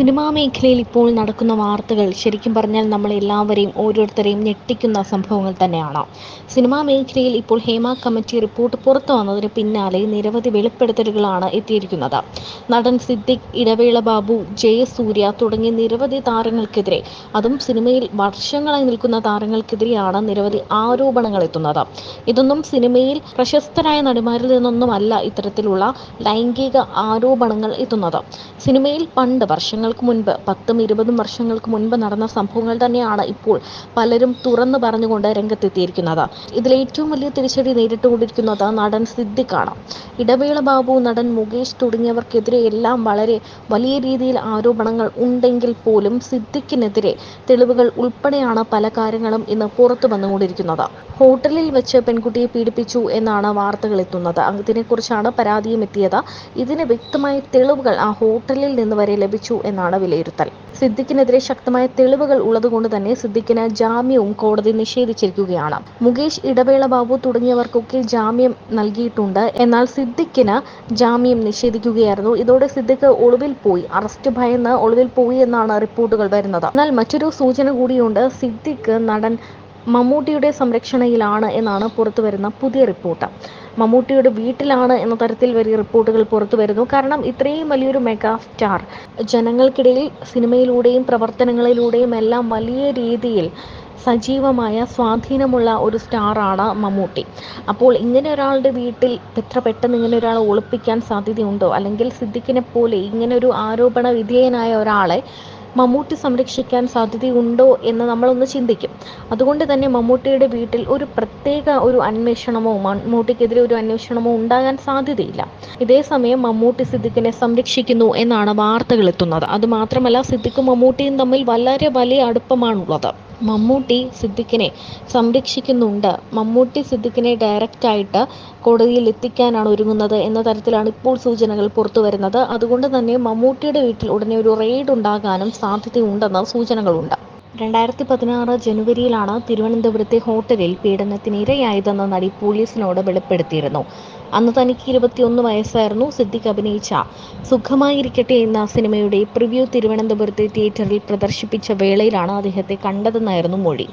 Cinema മേഖലയിൽ ഇപ്പോൾ നടക്കുന്ന വാർത്തകൾ ശരിക്കും പറഞ്ഞാൽ നമ്മൾ എല്ലാവരെയും ഓരോരുത്തരെയും ഞെട്ടിക്കുന്ന സംഭവങ്ങൾ തന്നെയാണ്. സിനിമാ മേഖലയിൽ ഇപ്പോൾ ഹേമ കമ്മിറ്റി റിപ്പോർട്ട് പുറത്തു വന്നതിന് പിന്നാലെ നിരവധി വെളിപ്പെടുത്തലുകളാണ് എത്തിയിരിക്കുന്നത്. നടൻ സിദ്ദിഖ് ഇടവേള ബാബു ജയസൂര്യ തുടങ്ങിയ നിരവധി താരങ്ങൾക്കെതിരെ അതും സിനിമയിൽ വർഷങ്ങളായി നിൽക്കുന്ന താരങ്ങൾക്കെതിരെയാണ് നിരവധി ആരോപണങ്ങൾ എത്തുന്നത്. ഇതൊന്നും സിനിമയിൽ പ്രശസ്തരായ നടിമാരിൽ നിന്നൊന്നുമല്ല ഇത്തരത്തിലുള്ള ലൈംഗിക ആരോപണങ്ങൾ എത്തുന്നത്. സിനിമയിൽ പണ്ട് വർഷങ്ങൾക്ക് മുൻപ് പത്തും ഇരുപതും വർഷങ്ങൾക്ക് മുൻപ് നടന്ന സംഭവങ്ങൾ തന്നെയാണ് ഇപ്പോൾ പലരും തുറന്നു പറഞ്ഞുകൊണ്ട് രംഗത്തെത്തിയിരിക്കുന്നത്. ഇതിൽ ഏറ്റവും വലിയ തിരിച്ചടി നേരിട്ടുകൊണ്ടിരിക്കുന്നത് നടൻ സിദ്ദിഖാണ്. ഇടവേള ബാബു നടൻ മുകേഷ് തുടങ്ങിയവർക്കെതിരെ എല്ലാം വളരെ വലിയ രീതിയിൽ ആരോപണങ്ങൾ ഉണ്ടെങ്കിൽ പോലും സിദ്ദിഖിനെതിരെ തെളിവുകൾ ഉൾപ്പെടെയാണ് പല കാര്യങ്ങളും ഇന്ന് പുറത്തു വന്നുകൊണ്ടിരിക്കുന്നത്. ഹോട്ടലിൽ വെച്ച് പെൺകുട്ടിയെ പീഡിപ്പിച്ചു എന്നാണ് വാർത്തകൾ എത്തുന്നത്. ഇതിനെക്കുറിച്ചാണ് പരാതിയും എത്തിയത്. ഇതിന് വ്യക്തമായ തെളിവുകൾ ആ ഹോട്ടലിൽ നിന്ന് വരെ ലഭിച്ചു എന്നാണ് വിലയിരുത്തൽ. സിദ്ദിഖിനെതിരെ ശക്തമായ തെളിവുകൾ ഉള്ളതുകൊണ്ട് തന്നെ സിദ്ദിഖിന് ജാമ്യവും കോടതി നിഷേധിച്ചിരിക്കുകയാണ്. മുകേഷ് ഇടവേള ബാബു തുടങ്ങിയവർക്കൊക്കെ ജാമ്യം നൽകിയിട്ടുണ്ട്. എന്നാൽ സിദ്ദിഖിന് ജാമ്യം നിഷേധിക്കുകയായിരുന്നു. ഇതോടെ സിദ്ദിഖ് ഒളിവിൽ പോയി. അറസ്റ്റ് ഭയന്ന് ഒളിവിൽ പോയി എന്നാണ് റിപ്പോർട്ടുകൾ വരുന്നത്. എന്നാൽ മറ്റൊരു സൂചന കൂടിയുണ്ട്. സിദ്ദിഖ് നടൻ മമ്മൂട്ടിയുടെ സംരക്ഷണയിലാണ് എന്നാണ് പുറത്തുവരുന്ന പുതിയ റിപ്പോർട്ട്. മമ്മൂട്ടിയുടെ വീട്ടിലാണ് എന്ന തരത്തിൽ വലിയ റിപ്പോർട്ടുകൾ പുറത്തു വരുന്നു. കാരണം ഇത്രയും വലിയൊരു മെഗാ സ്റ്റാർ ജനങ്ങൾക്കിടയിൽ സിനിമയിലൂടെയും പ്രവർത്തനങ്ങളിലൂടെയും എല്ലാം വലിയ രീതിയിൽ സജീവമായ സ്വാധീനമുള്ള ഒരു സ്റ്റാറാണ് മമ്മൂട്ടി. അപ്പോൾ ഇങ്ങനെ ഒരാളുടെ വീട്ടിൽ എത്ര പെട്ടെന്ന് ഇങ്ങനെ ഒരാളെ ഒളിപ്പിക്കാൻ സാധ്യതയുണ്ടോ? അല്ലെങ്കിൽ സിദ്ദിഖിനെ പോലെ ഇങ്ങനെ ഒരു ആരോപണ വിധേയനായ ഒരാളെ മമ്മൂട്ടി സംരക്ഷിക്കാൻ സാധ്യതയുണ്ടോ എന്ന് നമ്മളൊന്ന് ചിന്തിക്കും. അതുകൊണ്ട് തന്നെ മമ്മൂട്ടിയുടെ വീട്ടിൽ ഒരു പ്രത്യേക ഒരു അന്വേഷണമോ മമ്മൂട്ടിക്കെതിരെ ഒരു അന്വേഷണമോ ഉണ്ടാകാൻ സാധ്യതയില്ല. ഇതേ സമയം മമ്മൂട്ടി സിദ്ദിഖിനെ സംരക്ഷിക്കുന്നു എന്നാണ് വാർത്തകൾ എത്തുന്നത്. അതുമാത്രമല്ല സിദ്ദിഖും മമ്മൂട്ടിയും തമ്മിൽ വളരെ വലിയ അടുപ്പമാണുള്ളത്. മമ്മൂട്ടി സിദ്ദിഖിനെ സംരക്ഷിക്കുന്നുണ്ട്. മമ്മൂട്ടി സിദ്ദിഖിനെ ഡയറക്റ്റായിട്ട് കോടതിയിൽ എത്തിക്കാനാണ് ഒരുങ്ങുന്നത് എന്ന തരത്തിലാണ് ഇപ്പോൾ സൂചനകൾ പുറത്തു വരുന്നത്. അതുകൊണ്ട് തന്നെ മമ്മൂട്ടിയുടെ വീട്ടിൽ ഉടനെ ഒരു റെയ്ഡ് ഉണ്ടാകാനും സാധ്യതയുണ്ടെന്ന് സൂചനകളുണ്ട്. രണ്ടായിരത്തി പതിനാറ് ജനുവരിയിലാണ് തിരുവനന്തപുരത്തെ ഹോട്ടലിൽ പീഡനത്തിനിരയായതെന്ന് നടി പോലീസിനോട് വെളിപ്പെടുത്തിയിരുന്നു. അന്ന് തനിക്ക് ഇരുപത്തിയൊന്ന് വയസ്സായിരുന്നു സിദ്ദിഖ് അഭിനയിച്ച സുഖമായിരിക്കട്ടെ എന്ന സിനിമയുടെ പ്രിവ്യൂ തിരുവനന്തപുരത്തെ തിയേറ്ററിൽ പ്രദർശിപ്പിച്ച വേളയിലാണ് അദ്ദേഹത്തെ കണ്ടതെന്നായിരുന്നു മൊഴി.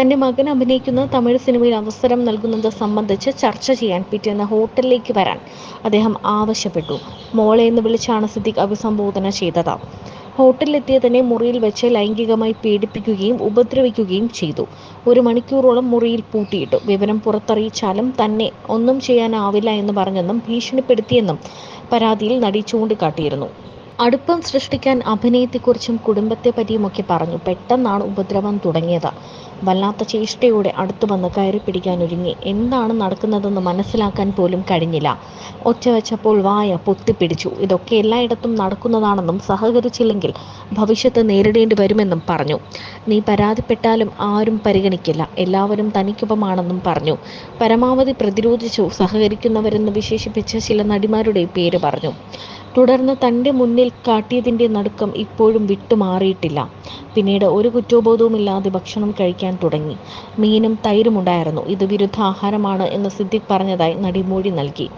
തന്റെ മകൻ അഭിനയിക്കുന്ന തമിഴ് സിനിമയിൽ അവസരം നൽകുന്നത് സംബന്ധിച്ച് ചർച്ച ചെയ്യാൻ പിറ്റേന്ന് ഹോട്ടലിലേക്ക് വരാൻ അദ്ദേഹം ആവശ്യപ്പെട്ടു. മോളെ എന്ന് വിളിച്ചാണ് സിദ്ദിഖ് അഭിസംബോധന ചെയ്തത്. ഹോട്ടലിലെത്തിയ തന്നെ മുറിയിൽ വെച്ച് ലൈംഗികമായി പീഡിപ്പിക്കുകയും ഉപദ്രവിക്കുകയും ചെയ്തു. ഒരു മണിക്കൂറോളം മുറിയിൽ പൂട്ടിയിട്ടു. വിവരം പുറത്തറിയിച്ചാലും തന്നെ ഒന്നും ചെയ്യാനാവില്ല എന്ന് പറഞ്ഞെന്നും ഭീഷണിപ്പെടുത്തിയെന്നും പരാതിയിൽ നടി ചൂണ്ടിക്കാട്ടിയിരുന്നു. അടുപ്പം സൃഷ്ടിക്കാൻ അഭിനയത്തെക്കുറിച്ചും കുടുംബത്തെ പറ്റിയുമൊക്കെ പറഞ്ഞു. പെട്ടെന്നാണ് ഉപദ്രവം തുടങ്ങിയത്. വല്ലാത്ത ചേഷ്ടയോടെ അടുത്തു വന്ന് കയറി പിടിക്കാൻ ഒരുങ്ങി. എന്താണ് നടക്കുന്നതെന്ന് മനസ്സിലാക്കാൻ പോലും കഴിഞ്ഞില്ല. ഒറ്റ വെച്ചപ്പോൾ വായ പൊത്തിപ്പിടിച്ചു. ഇതൊക്കെ എല്ലായിടത്തും നടക്കുന്നതാണെന്നും സഹകരിച്ചില്ലെങ്കിൽ ഭവിഷ്യത്ത് നേരിടേണ്ടി വരുമെന്നും പറഞ്ഞു. നീ പരാതിപ്പെട്ടാലും ആരും പരിഗണിക്കില്ല. എല്ലാവരും തനിക്കൊപ്പമാണെന്നും പറഞ്ഞു. പരമാവധി പ്രതിരോധിച്ചു സഹകരിക്കുന്നവരെന്ന് വിശേഷിപ്പിച്ച ചില നടിമാരുടെ പേര് പറഞ്ഞു. തുടർന്ന് തന്റെ മുന്നിൽ കാട്ടിയതിന്റെ നടുക്കം ഇപ്പോഴും വിട്ടുമാറിയിട്ടില്ല. പിന്നീട് ഒരു കുറ്റബോധവുമില്ലാതെ ഭക്ഷണം കഴിക്കാൻ തുടങ്ങി. മീനും തൈരും ഉണ്ടായിരുന്നു. ഇത് വിരുദ്ധ ആഹാരമാണ് എന്ന് സിദ്ദിഖ് പറഞ്ഞതായി നടി മൊഴി നൽകി.